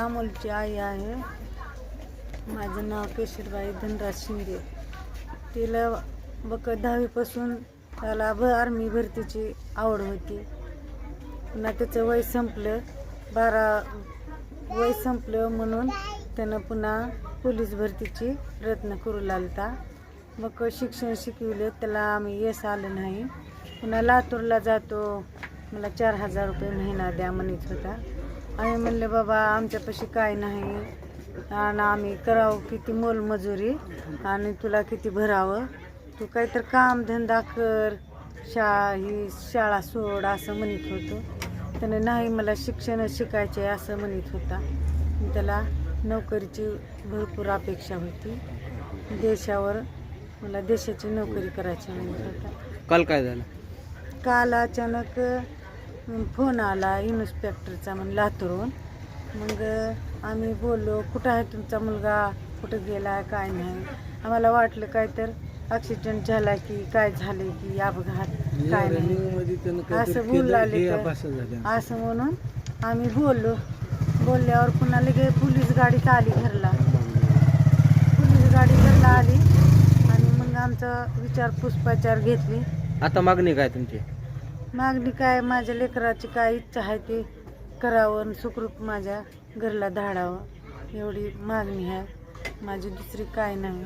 अमोलची आई आहे. माझं नाव केशरबाई धनराज शिंदे. तिला बक दहावीपासून त्याला भ आर्मी भरतीची आवड होती. पुन्हा त्याचं वय संपलं. बारा वय संपलं म्हणून त्यानं पुन्हा पोलीस भरतीची प्रयत्न करू लागता मग शिक्षण शिकविलं. त्याला आम्ही यश आलं नाही. पुन्हा लातूरला जातो. मला चार हजार रुपये महिना द्या म्हणत होता. आम्ही म्हणले बाबा आमच्यापाशी काय नाही. आणि आम्ही करावं किती मोलमजुरी आणि तुला किती भरावं. तू काहीतरी काम धंदा कर. शा ही शाळा सोड असं म्हणत होतो. त्याने नाही मला शिक्षण शिकायचे असं म्हणत होता. त्याला नोकरीची भरपूर अपेक्षा होती. देशावर मला देशाची नोकरी करायची म्हणत होता. काल काय झालं? काल अचानक फोन आला इन्स्पेक्टरचा म्हणून लातूरून मग आम्ही बोललो कुठं आहे तुमचा मुलगा? कुठं गेला काय नाही? आम्हाला वाटलं काय तर ॲक्सिडेंट झाला की काय झाले की अपघात काय नाही. असं बोलू लागले तर. असं म्हणून आम्ही बोललो. बोलल्यावर पुन्हा लगे पोलीस गाडीच आली घरला. पोलीस गाडी घरला आली आणि मग आमचा विचारपूस पचार घेतली. आता मागणी काय तुमची? मागणी काय माझ्या लेकराची काय इच्छा आहे ते करावं आणि सुखरूप माझ्या घरला धाडावं एवढी मागणी आहे. माझी दुसरी काय नाही.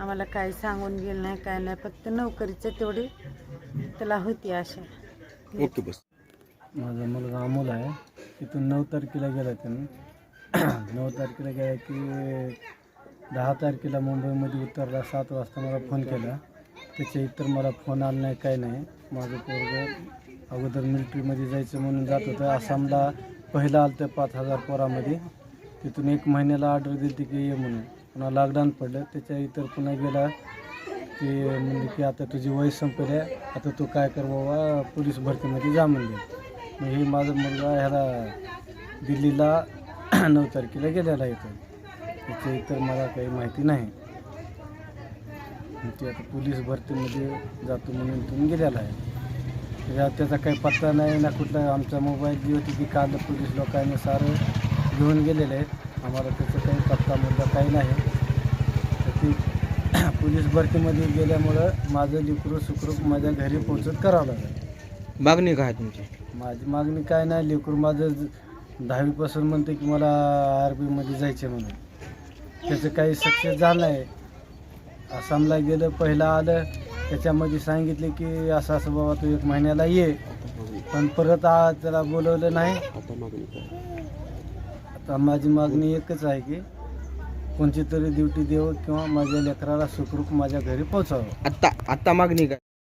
आम्हाला काय सांगून गेलं नाही काय नाही. फक्त नोकरीचं तेवढी. त्याला होती आशा. ओके बस. माझा मुलगा अमोल आहे. तिथून नऊ तारखेला गेला त्यानं. नऊ तारखेला गेला की दहा तारखेला मुंबईमध्ये उतरला. सात वाजता मला फोन केला. त्याच्या इतर मला फोन आला नाही काय नाही. माझं पोरग अगोदर मिलिटरीमध्ये जायचं म्हणून जात होतं. आसामला पहिलं आलं तर पाच हजार पोरामध्ये. तिथून एक महिन्याला ऑर्डर दिली की ये म्हणून. पुन्हा लॉकडाऊन पडलं. त्याच्या इतर पुन्हा गेला. की म्हणजे की आता तुझी वय संपले. आता तू काय कर बाबा? पोलीस भरतीमध्ये जा म्हणले. मग हे माझा मुलगा ह्याला दिल्लीला नऊ तारखेला गेलेला इथं. त्याच्या इतर मला काही माहिती नाही. ते आता पोलीस भरतीमध्ये जातो म्हणून इथून गेलेला आहे. त्याच्या त्याचा काही पत्ता नाही ना कुठला आमचा मोबाईल जी होती ती काल पोलीस लोकांनी सारं घेऊन गेलेले आहेत. आम्हाला त्याचा काही पत्ता मुद्दा काही नाही. तर ती पोलीस भरतीमध्ये गेल्यामुळं माझं लेकरू सुखरूप माझ्या घरी पोहोचत करावं लागलं. मागणी काय तुमची? माझी मागणी काय नाही लेकरू माझं दहावीपासून म्हणते की मला आर्मीमध्ये जायचं म्हणून. त्याचं काही सक्सेस झालं नाही. आसामला गेलं पहिलं आलं त्याच्यामध्ये सांगितले की असं असं बाबा तू एक महिन्याला ये. पण परत आ त्याला बोलवलं नाही. आता माझी मागणी एकच आहे की कोणची तरी ड्युटी देव किंवा माझ्या लेकराला सुखरूप माझ्या घरी पोहोचावं. आत्ता आत्ता मागणी काय?